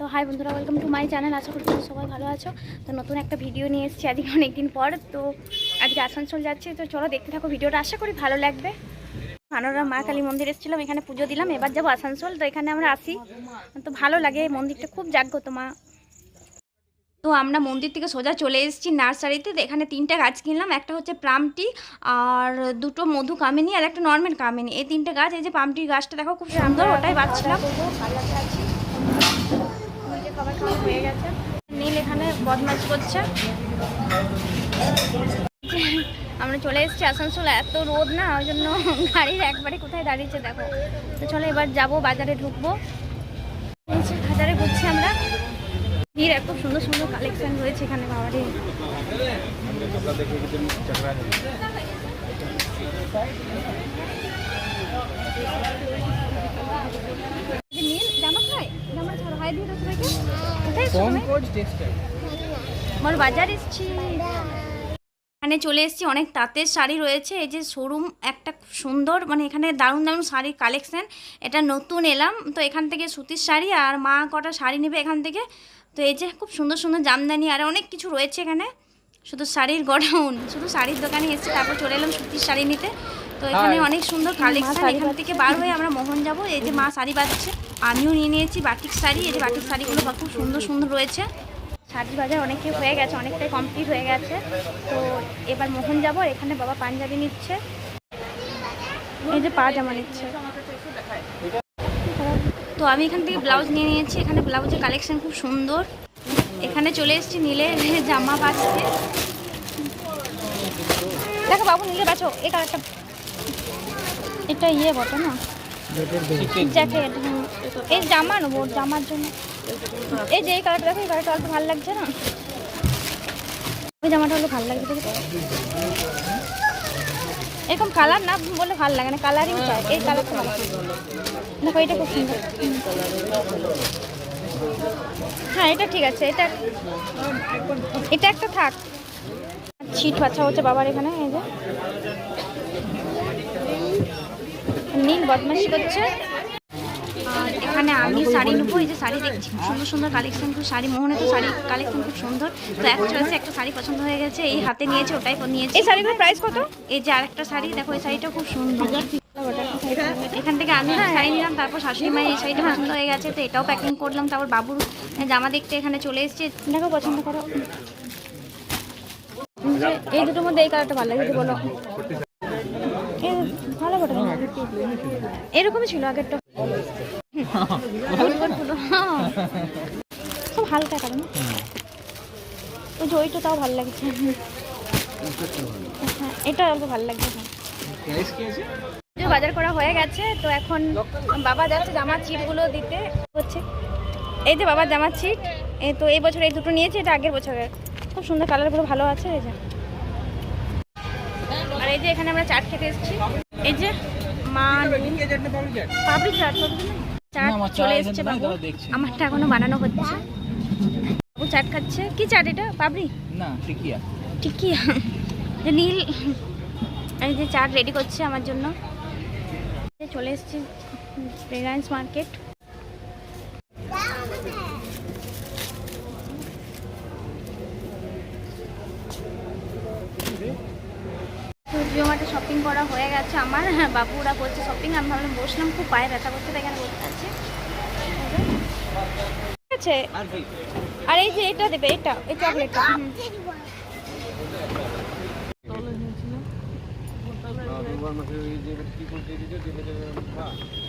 তো হাই বন্ধুরা welcome to my channel আশা করি তোমরা সবাই ভালো আছো। তো নতুন একটা ভিডিও নিয়ে এসেছি আজকে অনেকদিন পর। তো আজকে আসানসোল যাচ্ছি। তো চলো দেখতে থাকো ভিডিওটা আশা করি ভালো লাগবে। মানরা মা কালী মন্দির এসেছিলাম, এখানে পুজো দিলাম। এবার যাব আসানসোল। তো এখানে আমরা আসি। তো ভালো লাগে, মন্দিরটা খুব জাগ্রত মা। তো আমরা মন্দির থেকে সোজা চলে এসেছি নার্সারিতে। এখানে তিনটে গাছ কিনলাম। একটা হচ্ছে প্রামটি আর দুটো মধু কামিনী আর একটা নর্মাল কামিনী। এই তিনটে গাছ, এই যে পামটির গাছটা দেখো, খুব সুন্দর, ওটাই বাঁচছিলাম হয়ে গেছে। নীল এখানে বদমাশ করছে। আমরা চলে এসেছি আসানসোল। এত রোদ না, ওই জন্য গাড়ির একবারে কোথায় দাঁড়িয়েছে দেখো। তো চলো এবার যাব, বাজারে ঢুকবো। বাজারে ঘুরছি আমরা। ভিড় এত সুন্দর সুন্দর কালেকশন রয়েছে এখানে, বাবারে। এই যে নীল জামা খাই জামা ছাড়ো হাই দিয়ে দাও সবাইকে মোর বাজার এসছি। এখানে চলে এসেছি, অনেক তাঁতের শাড়ি রয়েছে। এই যে শোরুম একটা সুন্দর মানে এখানে দারুণ দারুণ শাড়ির কালেকশন এটা নতুন এলাম, তো এখান থেকে সুতির শাড়ি আর মা কটা শাড়ি নেবে এখান থেকে। তো এই যে খুব সুন্দর সুন্দর জামদানি আর অনেক কিছু রয়েছে এখানে। শুধু শাড়ির গডাউন শুধু শাড়ির দোকানে এসেছি তারপর চলে এলাম সুতির শাড়ি নিতে। তো এখানে অনেক সুন্দর কালেকশন এখান থেকে বার হয়ে আমরা মোহন যাব। এই যে মা শাড়ি বাঁধছে আমিও নিয়ে নিয়েছি বাটিক শাড়ি। এই যে বাটিক শাড়িগুলো খুব সুন্দর সুন্দর রয়েছে। শাড়ি বাজার অনেকে হয়ে গেছে অনেকটাই কমপ্লিট হয়ে গেছে। তো এবার মোহন যাব এখানে বাবা পাঞ্জাবি নিচ্ছে। এই যে পা জামা নিচ্ছে। তো আমি এখান থেকে ব্লাউজ নিয়ে নিয়েছি এখানে ব্লাউজের কালেকশন খুব সুন্দর। এখানে চলে এসেছি নীলে জামা বাঁচতে। দেখো বাবু, নীলে বাঁচো এই কালারটা এটা ইয়ে বটে না? জ্যাকেট এই জামা নেব জামার জন্য। এই যে এই কালারটা, দেখো এই কালারটা অল্প ভালো লাগছে না? ওই জামাটা হলো ভালো দেখো। এরকম কালার না বললে ভালো লাগে না কালারিং এই কালারটা ভালো দেখো, এটা খুব সুন্দর। হ্যাঁ এটা ঠিক আছে, এটা এটা একটা থাক। ছিট বাচ্চা হচ্ছে বাবার এখানে, এই যে। নীল বদমাশি করছে। আর এখানে আমি শাড়ি নেব, এই যে শাড়ি দেখছি সুন্দর সুন্দর কালেকশন খুব শাড়ি, মোহনে তো শাড়ি কালেকশন খুব সুন্দর। তো এক চয়েসে একটা শাড়ি পছন্দ হয়ে গেছে, এই হাতে নিয়েছে, ওটাই নিয়েছে। এই শাড়িগুলোর প্রাইস কত? এই যে আরেকটা শাড়ি, দেখো এই শাড়িটা খুব সুন্দর। এখান থেকে আমি একটা শাড়ি নিলাম তারপর শাশুড়ি মায়ের এই শাড়িটা পছন্দ হয়ে গেছে তো এটাও প্যাকিং করলাম তারপর বাবুর জামা দেখতে এখানে চলে এসেছে। দেখো পছন্দ করো। এই দুটোর মধ্যে এই কালারটা ভালো লাগে বলো। ভালো ফটো এরকমই ছিল আগেরটা। হ্যাঁ। খুব হালকা কারণ ওই যে ওইটা তাও ভালো লাগছে। হ্যাঁ এটা অল্প ভালো লাগছে। হ্যাঁ বাজার করা হয়ে গেছে তো এখন বাবা যাচ্ছে জামার ছিটগুলো দিতে। হচ্ছে। এই যে বাবার জামার ছিট এই তো এই বছর এই দুটো নিয়েছে এটা আগের বছরের। খুব সুন্দর কালারগুলো ভালো আছে এই যে। আর এই যে এখানে আমরা চাট খেতে এসেছি। এই যে মা পাপড়ি চাট চাট চলে এসেছে বাবু। আমারটা এখনও বানানো হচ্ছে। বাবু চাট খাচ্ছে। কি চাট এটা? পাপড়ি না টিকিয়া। ঠিকই যে নীল এই যে চাট রেডি করছে আমার জন্য। চলে এসেছি রিলায়েন্স মার্কেট জিওমার্টে শপিং করা হয়ে গেছে আমার। হ্যাঁ বাবুরা করছে শপিং আমি ভাবলাম বসলাম খুব পায়ে ব্যথা করছে তাই এখানে বসে আছি। ঠিক আছে। আর এই যে এটা দেবে এটা এই চকলেটটা হুম। রবিবার মাসে ওই যে কি করতে দিতে দিতে